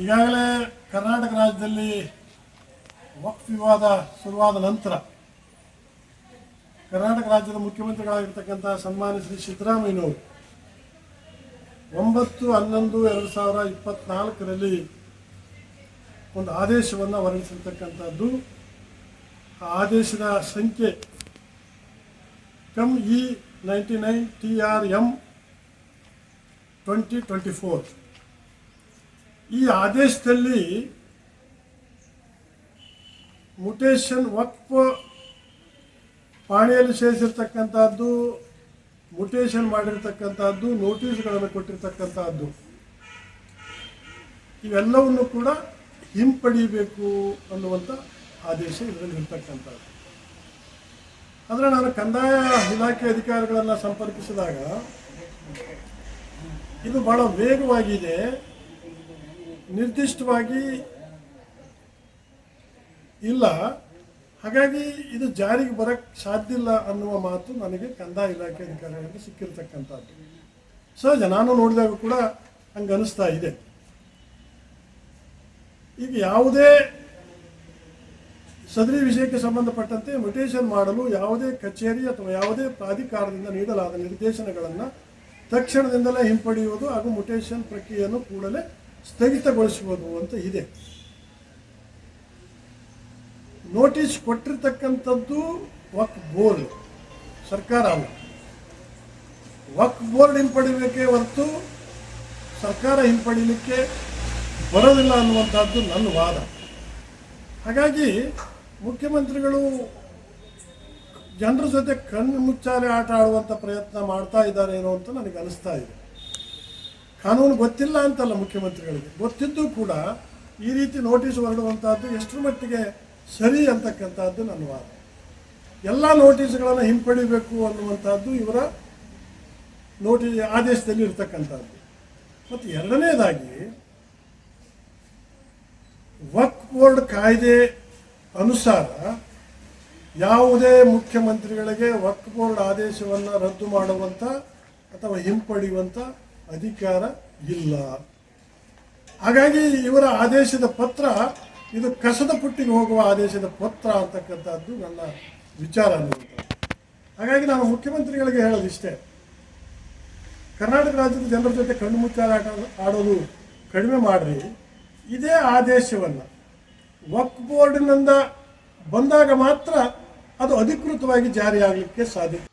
ಈಗಾಗಲೇ ಕರ್ನಾಟಕ ರಾಜ್ಯದಲ್ಲಿ ವಕ್ಫ್ ವಿವಾದ ಶುರುವಾದ ನಂತರ ಕರ್ನಾಟಕ ರಾಜ್ಯದ ಮುಖ್ಯಮಂತ್ರಿಗಳಾಗಿರ್ತಕ್ಕಂಥ ಸನ್ಮಾನ್ಯ ಶ್ರೀ ಸಿದ್ದರಾಮಯ್ಯನವರು ಒಂಬತ್ತು, ಹನ್ನೊಂದು, ಎರಡು ಸಾವಿರ ಇಪ್ಪತ್ನಾಲ್ಕರಲ್ಲಿ ಒಂದು ಆದೇಶವನ್ನು ಹೊರಡಿಸಿರ್ತಕ್ಕಂಥದ್ದು. ಆ ಆದೇಶದ ಸಂಖ್ಯೆ com E ninety nine T R M twenty twenty four. ಈ ಆದೇಶದಲ್ಲಿ ಮುಟೇಶನ್ ವಕ್ಫ್ ಪಾಣಿಯಲ್ಲಿ ಸೇರಿಸಿರ್ತಕ್ಕಂಥದ್ದು ಮುಟೇಶನ್ ಮಾಡಿರ್ತಕ್ಕಂಥದ್ದು ನೋಟಿಸ್ಗಳನ್ನು ಕೊಟ್ಟಿರ್ತಕ್ಕಂಥದ್ದು. ಇವೆಲ್ಲವನ್ನು ಕೂಡ ಹಿಂಪಡಿಬೇಕು ಅನ್ನುವಂಥ ಆದೇಶ ಇದರಲ್ಲಿ ಇರ್ತಕ್ಕಂಥದ್ದು. ಆದರೆ ನಾನು ಕಂದಾಯ ಇಲಾಖೆ ಅಧಿಕಾರಿಗಳನ್ನು ಸಂಪರ್ಕಿಸಿದಾಗ ಇದು ಬಹಳ ವೇಗವಾಗಿದೆ. ನಿರ್ದಿಷ್ಟವಾಗಿ ಇಲ್ಲ. ಹಾಗಾಗಿ ಇದು ಜಾರಿಗೆ ಬರಕ್ಕೆ ಸಾಧ್ಯ ಇಲ್ಲ ಅನ್ನುವ ಮಾತು ನನಗೆ ಕಂದಾಯ ಇಲಾಖೆ ಅಧಿಕಾರಿಗಳಿಗೆ ಸಿಕ್ಕಿರ್ತಕ್ಕಂಥದ್ದು. ಸಹಜ ನಾನು ನೋಡಿದಾಗ ಕೂಡ ಹಂಗೆ ಅನಿಸ್ತಾ ಇದೆ. ಈಗ ಯಾವುದೇ ಸದರಿ ವಿಷಯಕ್ಕೆ ಸಂಬಂಧಪಟ್ಟಂತೆ ಮ್ಯುಟೇಷನ್ ಮಾಡಲು ಯಾವುದೇ ಕಚೇರಿ ಅಥವಾ ಯಾವುದೇ ಪ್ರಾಧಿಕಾರದಿಂದ ನೀಡಲಾದ ನಿರ್ದೇಶನಗಳನ್ನು ತಕ್ಷಣದಿಂದಲೇ ಹಿಂಪಡೆಯುವುದು ಹಾಗೂ ಮುಟೇಷನ್ ಪ್ರಕ್ರಿಯೆಯನ್ನು ಕೂಡಲೇ ಸ್ಥಗಿತಗೊಳಿಸುವುದು ಅಂತ ಇದೆ. ನೋಟಿಸ್ ಕೊಟ್ಟಿರ್ತಕ್ಕಂಥದ್ದು ವಕ್ ಬೋರ್ಡ್, ಸರ್ಕಾರ ಅವರು ವಕ್ ಬೋರ್ಡ್ ಹಿಂಪಡಿಬೇಕೇ ಹೊರತು ಸರ್ಕಾರ ಹಿಂಪಡಿಲಿಕ್ಕೆ ಬರೋದಿಲ್ಲ ಅನ್ನುವಂಥದ್ದು ನನ್ನ ವಾದ. ಹಾಗಾಗಿ ಮುಖ್ಯಮಂತ್ರಿಗಳು ಜನರ ಜೊತೆ ಕಣ್ಣು ಮುಚ್ಚಾಲೆ ಆಟ ಆಡುವಂಥ ಪ್ರಯತ್ನ ಮಾಡ್ತಾ ಇದ್ದಾರೆ ಏನೋ ಅಂತ ನನಗೆ ಅನಿಸ್ತಾ ಇದೆ. ಕಾನೂನು ಗೊತ್ತಿಲ್ಲ ಅಂತಲ್ಲ ಮುಖ್ಯಮಂತ್ರಿಗಳಿಗೆ. ಗೊತ್ತಿದ್ದು ಕೂಡ ಈ ರೀತಿ ನೋಟಿಸ್ ಹೊರಡುವಂಥದ್ದು ಎಷ್ಟರ ಮಟ್ಟಿಗೆ ಸರಿ ಅಂತಕ್ಕಂಥದ್ದು ನನ್ನ ವಾದ. ಎಲ್ಲ ನೋಟಿಸ್ಗಳನ್ನು ಹಿಂಪಡಿಬೇಕು ಅನ್ನುವಂಥದ್ದು ಇವರ ನೋಟಿಸ್ ಆದೇಶದಲ್ಲಿ ಇರ್ತಕ್ಕಂಥದ್ದು. ಮತ್ತು ಎರಡನೇದಾಗಿ ವಕ್ ಬೋರ್ಡ್ ಕಾಯ್ದೆ ಅನುಸಾರ ಯಾವುದೇ ಮುಖ್ಯಮಂತ್ರಿಗಳಿಗೆ ವಕ್ ಬೋರ್ಡ್ ಆದೇಶವನ್ನು ರದ್ದು ಮಾಡುವಂಥ ಅಥವಾ ಹಿಂಪಡೆಯುವಂಥ ಅಧಿಕಾರ ಇಲ್ಲ. ಹಾಗಾಗಿ ಇವರ ಆದೇಶದ ಪತ್ರ, ಇದು ಕಸದ ಪುಟ್ಟಿಗೆ ಹೋಗುವ ಆದೇಶದ ಪತ್ರ ಅಂತಕ್ಕಂಥದ್ದು ನನ್ನ ವಿಚಾರ ಅನ್ನುವಂಥದ್ದು. ಹಾಗಾಗಿ ನಾನು ಮುಖ್ಯಮಂತ್ರಿಗಳಿಗೆ ಹೇಳೋದು ಇಷ್ಟೇ. ಕರ್ನಾಟಕ ರಾಜ್ಯದ ಜನರ ಜೊತೆ ಕಣ್ಣು ಮುಚ್ಚಾಲೆ ಆಟ, ಆಡೋದು ಕಡಿಮೆ ಮಾಡಿರಿ. ಇದೇ ಆದೇಶವನ್ನು ವಕ್ ಬೋರ್ಡಿನಿಂದ ಬಂದಾಗ ಮಾತ್ರ ಅದು ಅಧಿಕೃತವಾಗಿ ಜಾರಿಯಾಗಲಿಕ್ಕೆ ಸಾಧ್ಯ